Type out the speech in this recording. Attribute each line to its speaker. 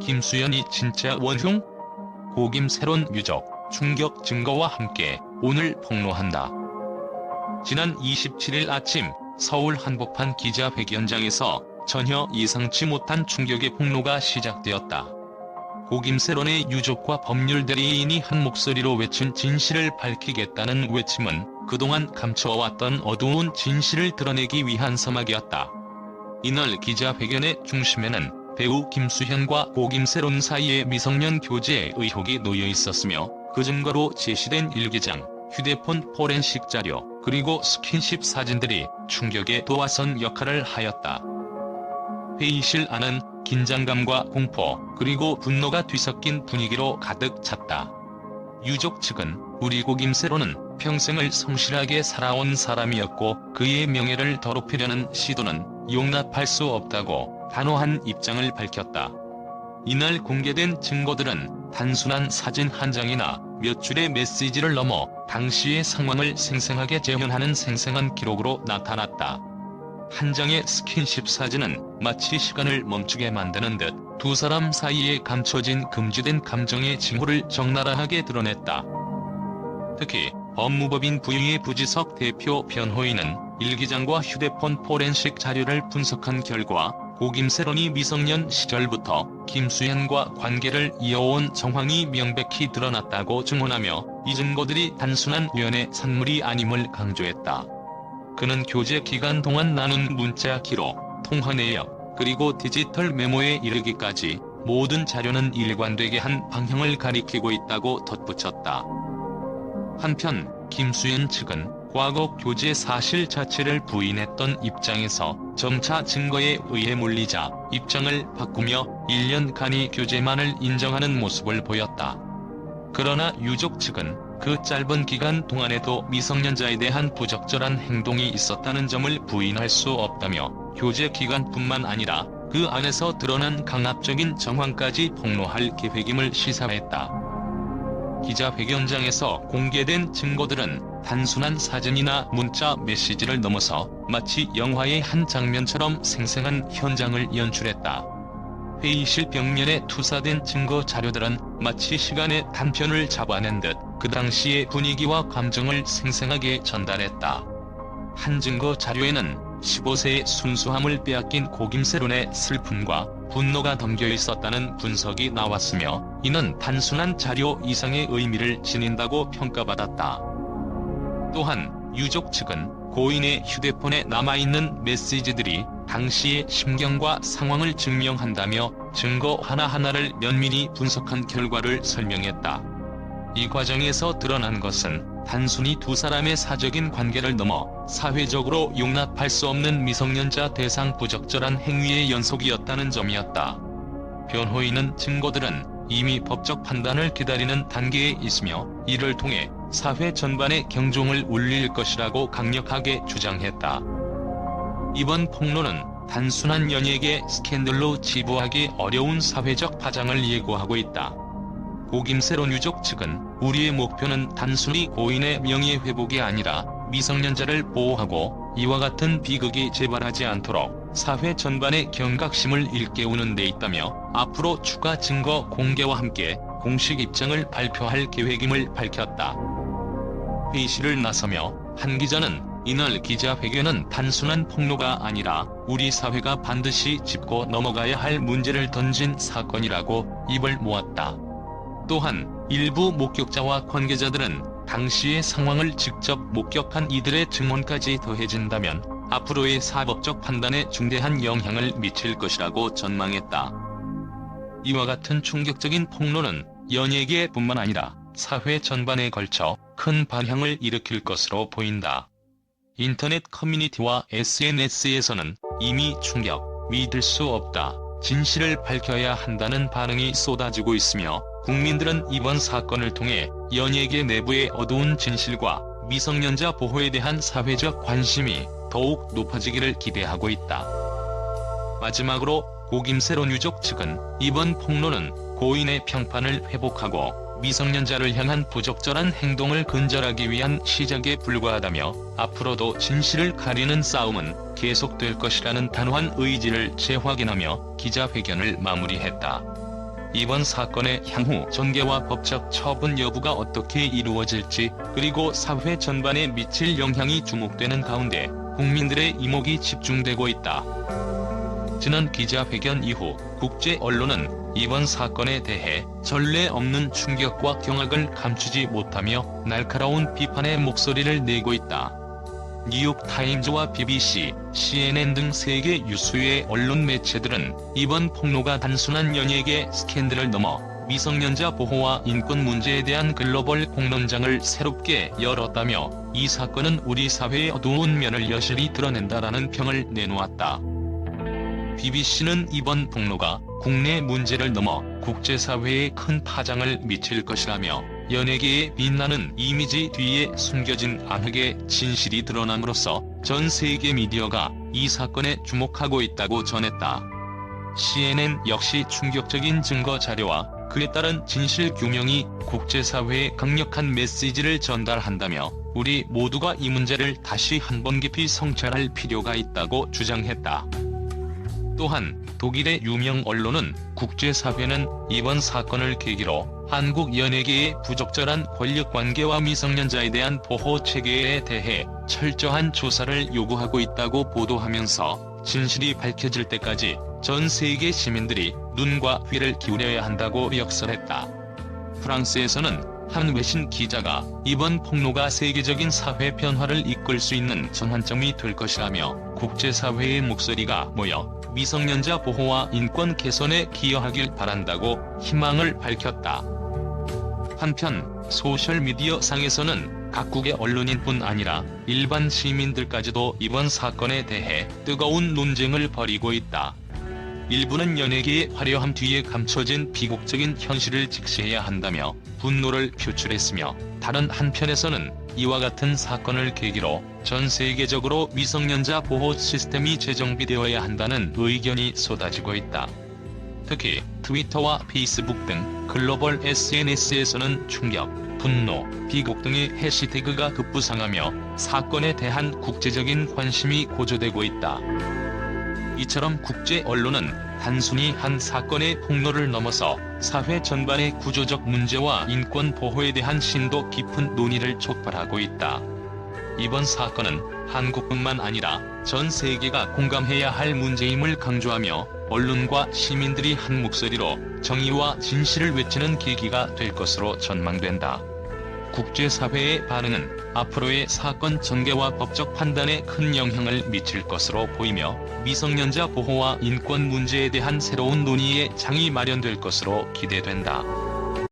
Speaker 1: 김수현이 진짜 원흉? 고김 새로운 유적, 충격 증거와 함께 오늘 폭로한다. 지난 27일 아침 서울 한복판 기자회견장에서 전혀 예상치 못한 충격의 폭로가 시작되었다. 고김세론의 유족과 법률 대리인이 한 목소리로 외친 진실을 밝히겠다는 외침은 그동안 감춰왔던 어두운 진실을 드러내기 위한 서막이었다. 이날 기자회견의 중심에는 배우 김수현과 고김세론 사이의 미성년 교제 의혹이 놓여 있었으며 그 증거로 제시된 일기장, 휴대폰 포렌식 자료, 그리고 스킨십 사진들이 충격의 도화선 역할을 하였다. 회의실 안은 긴장감과 공포, 그리고 분노가 뒤섞인 분위기로 가득 찼다. 유족 측은 우리 고김세로는 평생을 성실하게 살아온 사람이었고 그의 명예를 더럽히려는 시도는 용납할 수 없다고 단호한 입장을 밝혔다. 이날 공개된 증거들은 단순한 사진 한 장이나 몇 줄의 메시지를 넘어 당시의 상황을 생생하게 재현하는 생생한 기록으로 나타났다. 한 장의 스킨십 사진은 마치 시간을 멈추게 만드는 듯 두 사람 사이에 감춰진 금지된 감정의 징후를 적나라하게 드러냈다. 특히 법무법인 부유의 부지석 대표 변호인은 일기장과 휴대폰 포렌식 자료를 분석한 결과 고김세론이 미성년 시절부터 김수현과 관계를 이어온 정황이 명백히 드러났다고 증언하며 이 증거들이 단순한 우연의 산물이 아님을 강조했다. 그는 교제 기간 동안 나눈 문자 기록, 통화 내역, 그리고 디지털 메모에 이르기까지 모든 자료는 일관되게 한 방향을 가리키고 있다고 덧붙였다. 한편 김수현 측은 과거 교제 사실 자체를 부인했던 입장에서 점차 증거에 의해 몰리자 입장을 바꾸며 1년간의 교제만을 인정하는 모습을 보였다. 그러나 유족 측은 그 짧은 기간 동안에도 미성년자에 대한 부적절한 행동이 있었다는 점을 부인할 수 없다며 교제 기간뿐만 아니라 그 안에서 드러난 강압적인 정황까지 폭로할 계획임을 시사했다. 기자회견장에서 공개된 증거들은 단순한 사진이나 문자 메시지를 넘어서 마치 영화의 한 장면처럼 생생한 현장을 연출했다. 회의실 벽면에 투사된 증거 자료들은 마치 시간의 단편을 잡아낸 듯 그 당시의 분위기와 감정을 생생하게 전달했다. 한 증거 자료에는 15세의 순수함을 빼앗긴 고김세론의 슬픔과 분노가 담겨 있었다는 분석이 나왔으며 이는 단순한 자료 이상의 의미를 지닌다고 평가받았다. 또한 유족 측은 고인의 휴대폰에 남아있는 메시지들이 당시의 심경과 상황을 증명한다며 증거 하나하나를 면밀히 분석한 결과를 설명했다. 이 과정에서 드러난 것은 단순히 두 사람의 사적인 관계를 넘어 사회적으로 용납할 수 없는 미성년자 대상 부적절한 행위의 연속이었다는 점이었다. 변호인은 증거들은 이미 법적 판단을 기다리는 단계에 있으며 이를 통해 사회 전반에 경종을 울릴 것이라고 강력하게 주장했다. 이번 폭로는 단순한 연예계 스캔들로 지부하기 어려운 사회적 파장을 예고하고 있다. 고김세론 유족 측은 우리의 목표는 단순히 고인의 명예 회복이 아니라 미성년자를 보호하고 이와 같은 비극이 재발하지 않도록 사회 전반의 경각심을 일깨우는 데 있다며 앞으로 추가 증거 공개와 함께 공식 입장을 발표할 계획임을 밝혔다. 회의실을 나서며 한 기자는 이날 기자회견은 단순한 폭로가 아니라 우리 사회가 반드시 짚고 넘어가야 할 문제를 던진 사건이라고 입을 모았다. 또한 일부 목격자와 관계자들은 당시의 상황을 직접 목격한 이들의 증언까지 더해진다면 앞으로의 사법적 판단에 중대한 영향을 미칠 것이라고 전망했다. 이와 같은 충격적인 폭로는 연예계뿐만 아니라 사회 전반에 걸쳐 큰 반향을 일으킬 것으로 보인다. 인터넷 커뮤니티와 SNS에서는 이미 충격, 믿을 수 없다, 진실을 밝혀야 한다는 반응이 쏟아지고 있으며 국민들은 이번 사건을 통해 연예계 내부의 어두운 진실과 미성년자 보호에 대한 사회적 관심이 더욱 높아지기를 기대하고 있다. 마지막으로 고김세론 유족 측은 이번 폭로는 고인의 평판을 회복하고 미성년자를 향한 부적절한 행동을 근절하기 위한 시작에 불과하다며 앞으로도 진실을 가리는 싸움은 계속될 것이라는 단호한 의지를 재확인하며 기자회견을 마무리했다. 이번 사건의 향후 전개와 법적 처분 여부가 어떻게 이루어질지 그리고 사회 전반에 미칠 영향이 주목되는 가운데 국민들의 이목이 집중되고 있다. 지난 기자회견 이후 국제 언론은 이번 사건에 대해 전례 없는 충격과 경악을 감추지 못하며 날카로운 비판의 목소리를 내고 있다. 뉴욕타임즈와 BBC, CNN 등 세계 유수의 언론 매체들은 이번 폭로가 단순한 연예계 스캔들을 넘어 미성년자 보호와 인권 문제에 대한 글로벌 공론장을 새롭게 열었다며 이 사건은 우리 사회의 어두운 면을 여실히 드러낸다라는 평을 내놓았다. BBC는 이번 폭로가 국내 문제를 넘어 국제사회에 큰 파장을 미칠 것이라며 연예계의 빛나는 이미지 뒤에 숨겨진 암흑의 진실이 드러남으로써 전 세계 미디어가 이 사건에 주목하고 있다고 전했다. CNN 역시 충격적인 증거 자료와 그에 따른 진실 규명이 국제사회에 강력한 메시지를 전달한다며 우리 모두가 이 문제를 다시 한번 깊이 성찰할 필요가 있다고 주장했다. 또한 독일의 유명 언론은 국제사회는 이번 사건을 계기로 한국 연예계의 부적절한 권력관계와 미성년자에 대한 보호 체계에 대해 철저한 조사를 요구하고 있다고 보도하면서 진실이 밝혀질 때까지 전 세계 시민들이 눈과 귀를 기울여야 한다고 역설했다. 프랑스에서는 한 외신 기자가 이번 폭로가 세계적인 사회 변화를 이끌 수 있는 전환점이 될 것이라며 국제사회의 목소리가 모여 미성년자 보호와 인권 개선에 기여하길 바란다고 희망을 밝혔다. 한편 소셜미디어 상에서는 각국의 언론인뿐 아니라 일반 시민들까지도 이번 사건에 대해 뜨거운 논쟁을 벌이고 있다. 일부는 연예계의 화려함 뒤에 감춰진 비극적인 현실을 직시해야 한다며 분노를 표출했으며 다른 한편에서는 이와 같은 사건을 계기로 전 세계적으로 미성년자 보호 시스템이 재정비되어야 한다는 의견이 쏟아지고 있다. 특히 트위터와 페이스북 등 글로벌 SNS에서는 충격, 분노, 비극 등의 해시태그가 급부상하며 사건에 대한 국제적인 관심이 고조되고 있다. 이처럼 국제 언론은 단순히 한 사건의 폭로를 넘어서 사회 전반의 구조적 문제와 인권 보호에 대한 심도 깊은 논의를 촉발하고 있다. 이번 사건은 한국뿐만 아니라 전 세계가 공감해야 할 문제임을 강조하며 언론과 시민들이 한 목소리로 정의와 진실을 외치는 계기가 될 것으로 전망된다. 국제사회의 반응은 앞으로의 사건 전개와 법적 판단에 큰 영향을 미칠 것으로 보이며 미성년자 보호와 인권 문제에 대한 새로운 논의의 장이 마련될 것으로 기대된다.